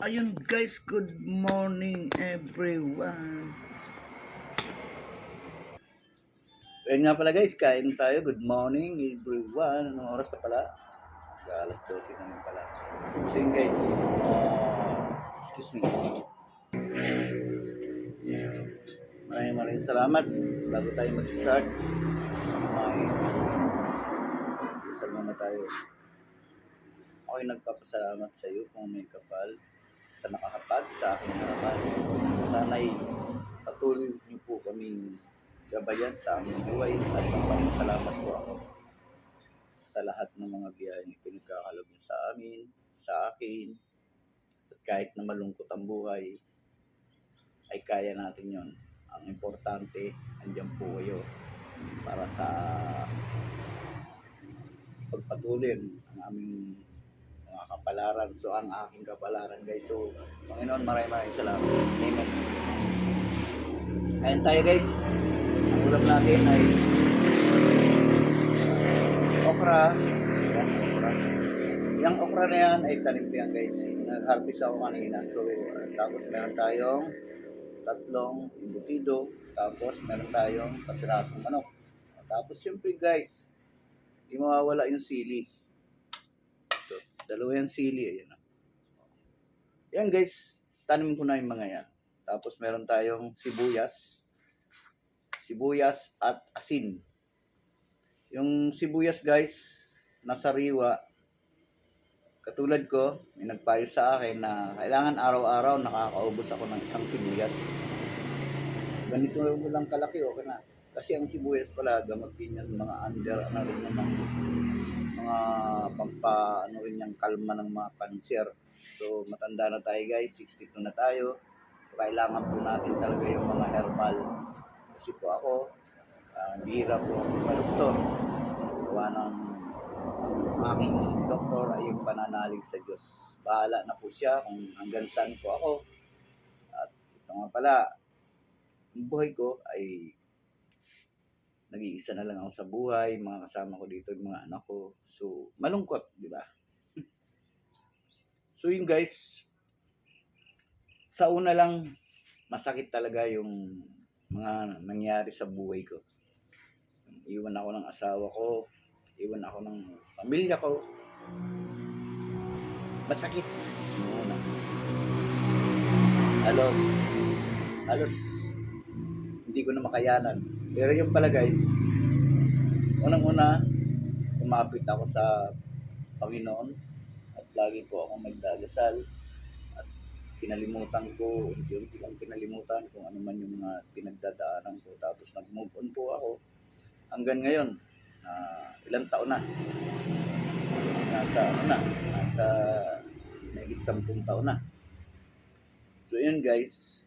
Ayun guys, good morning everyone. Ayun nga pala guys, kain tayo. Good morning everyone. Anong oras na pala? Alas 12 na rin pala. So yun guys, uh, excuse me. Maraming maraming salamat. Bago tayo mag-start, may isal muna tayo. Ako'y nagpapasalamat sa iyo kung may kapal sa nakahapag sa aking harapan. Sana'y patuloy niyo po kaming gabayan sa aming buhay at magpapasalamat po ako sa lahat ng mga biyayang pinagkakalog niyo sa amin, sa akin. At kahit na malungkot ang buhay, ay kaya natin yon. Ang importante, andyan po kayo para sa pagpatuloy ang aming mga kapalaran. So, ang aking kapalaran, guys. So, Panginoon, maraming maraming salamat. Amen. Ayan tayo, guys. Ang ulam natin ay okra. Yan, okra. Yung okra na yan ay tanim ko yan, guys. Nag-harvest ako kanina. So, tapos meron tayong tatlong embutido. Tapos meron tayong kapirasong manok. Tapos, siyempre, guys, di mawawala yung sili. Dalawa yung sili. Ayan. Yan guys, tanim ko na yung mga yan. Tapos meron tayong sibuyas. Sibuyas at asin. Yung sibuyas guys, nasa riwa. Katulad ko, may nagpayo sa akin na kailangan araw-araw nakakaubos ako ng isang sibuyas. Ganito lang kalaki, okay na. Kasi ang sibuyas pala, gamot din yan, mga under, ano rin mga pampa, ano rin yung kalma ng mga cancer. So, matanda na tayo guys, 62 na tayo. So, kailangan po natin talaga yung mga herbal. Kasi po ako, uh, bihira po ako maluktor. Gawa ng ang aking doktor ay yung pananalig sa Diyos. Bahala na po siya kung hanggang saan po ako. At ito nga pala, ang buhay ko ay nag-iisa na lang ako sa buhay, mga kasama ko dito, mga anak ko. So, malungkot, di ba? so, yun guys, sa una lang, masakit talaga yung mga nangyari sa buhay ko. Iwan ako ng asawa ko, iwan ako ng pamilya ko. Masakit. Una. Halos, halos, hindi ko na makayanan. Pero yung pala guys, unang-una, umapit ako sa Panginoon at lagi po akong magdadasal at kinalimutan ko, unti-unti lang kinalimutan kung ano man yung mga pinagdadaanan ko. Tapos nag-move on po ako hanggang ngayon, na ilang taon na. Nasa, ano na, nasa nagit sampung taon na. So yun guys,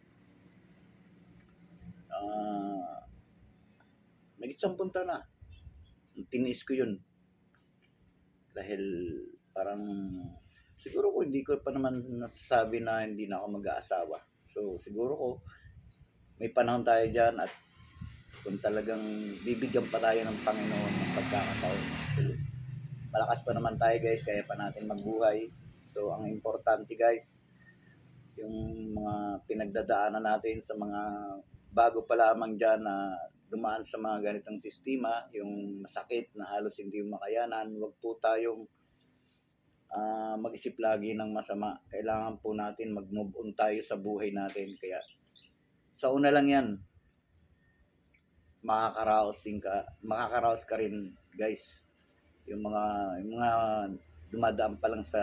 ah, Nagit sampung taon na. Tiniis ko yun. Dahil parang siguro ko hindi ko pa naman nasasabi na hindi na ako mag-aasawa. So siguro ko may panahon tayo dyan at kung talagang bibigyan pa tayo ng Panginoon ng pagkakataon. Malakas pa naman tayo guys, kaya pa natin magbuhay. So ang importante guys, yung mga pinagdadaanan natin sa mga bago pa lamang dyan na dumaan sa mga ganitong sistema, yung masakit na halos hindi makayanan, wag po tayong ah, mag-isip lagi ng masama. Kailangan po natin mag-move on tayo sa buhay natin. Kaya sa una lang yan, makakaraos din ka, makakaraos ka rin guys. Yung mga, yung mga dumadaan pa lang sa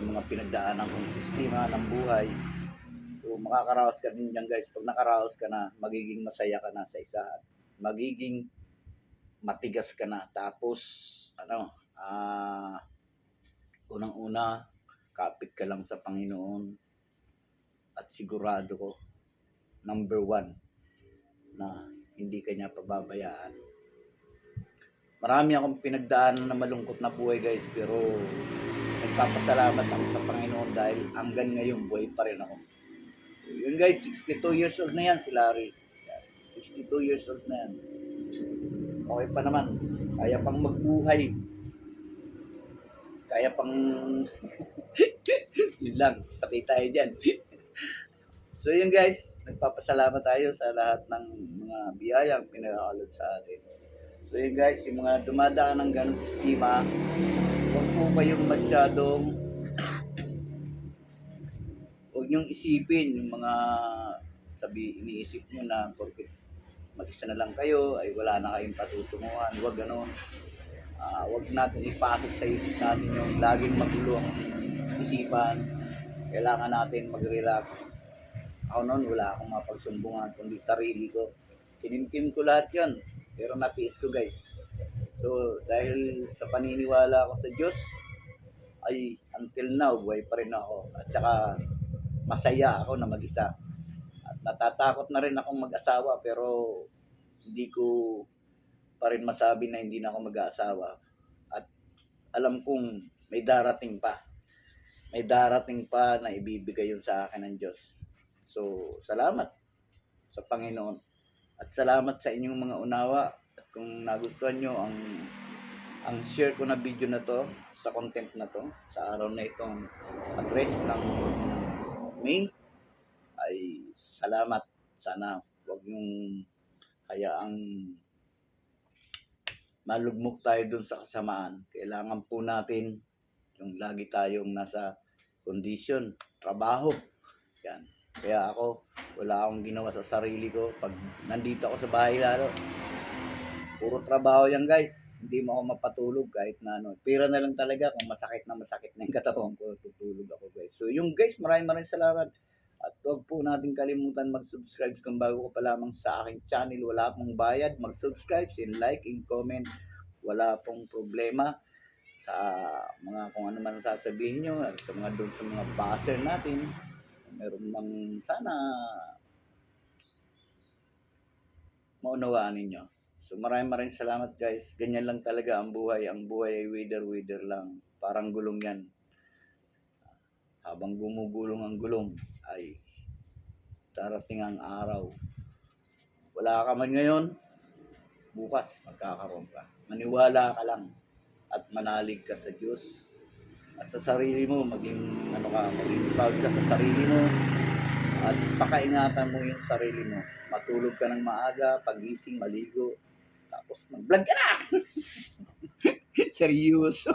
yung mga pinagdaanan kong sistema ng buhay, So makakaraos ka din dyan guys. Pag nakaraos ka na, magiging masaya ka na sa isa. At magiging matigas ka na. Tapos, ano, ah, unang-una, kapit ka lang sa Panginoon. At sigurado ko, number one, na hindi ka niya pababayaan. Marami akong pinagdaanan na malungkot na buhay guys, pero nagpapasalamat ako sa Panginoon dahil hanggang ngayon buhay pa rin ako. Yun guys, 62 years old na yan si Larry. Yan, 62 years old na yan. Okay pa naman. Kaya pang magbuhay. Kaya pang... Yun lang. Pati tayo dyan. so yun guys, nagpapasalamat tayo sa lahat ng mga biyayang pinakakalot sa atin. So yun guys, yung mga dumadaan ng ganong sistema, huwag po kayong masyadong huwag niyong isipin yung mga sabi iniisip niyo na porket mag-isa na lang kayo ay wala na kayong patutunguhan huwag ganon. Ah, huwag natin ipasok sa isip natin yung laging magulo ang isipan. Kailangan natin mag-relax. Ako noon wala akong mapagsumbungan kundi sarili ko. Kinimkim ko lahat yon pero natiis ko guys. So dahil sa paniniwala ko sa Diyos ay until now buhay pa rin ako. At saka masaya ako na mag-isa. At natatakot na rin akong mag-asawa pero hindi ko pa rin masabi na hindi na ako mag-aasawa. At alam kong may darating pa. May darating pa na ibibigay yun sa akin ng Diyos. So salamat sa Panginoon. At salamat sa inyong mga unawa. At kung nagustuhan nyo ang ang share ko na video na to sa content na to sa araw na itong address ng May ay salamat. Sana wag yung hayaang malugmok tayo dun sa kasamaan. Kailangan po natin yung lagi tayong nasa condition trabaho. Yan. Kaya ako wala akong ginawa sa sarili ko. Pag nandito ako sa bahay lalo puro trabaho yan guys hindi mo ako mapatulog kahit na ano pira na lang talaga kung masakit na masakit na yung katawan ko tutulog ako guys so yung guys maraming maraming salamat at huwag po natin kalimutan mag-subscribe kung bago ko pa lamang sa aking channel. Wala pong bayad. Mag-subscribe, and like, and comment. Wala pong problema sa mga kung ano man sasabihin nyo at sa mga doon sa mga buzzer natin. Meron mang sana maunawaan ninyo. So maraming maraming salamat guys. Ganyan lang talaga ang buhay. Ang buhay ay wither-wither lang. Parang gulong yan habang gumugulong ang gulong ay darating ang araw. Wala ka man ngayon, bukas magkakaroon ka. Maniwala ka lang at manalig ka sa Diyos at sa sarili mo, maging ano ka, maging proud ka sa sarili mo at pakaingatan mo yung sarili mo. Matulog ka ng maaga, pagising, maligo, tapos mag-vlog ka na! Seryoso.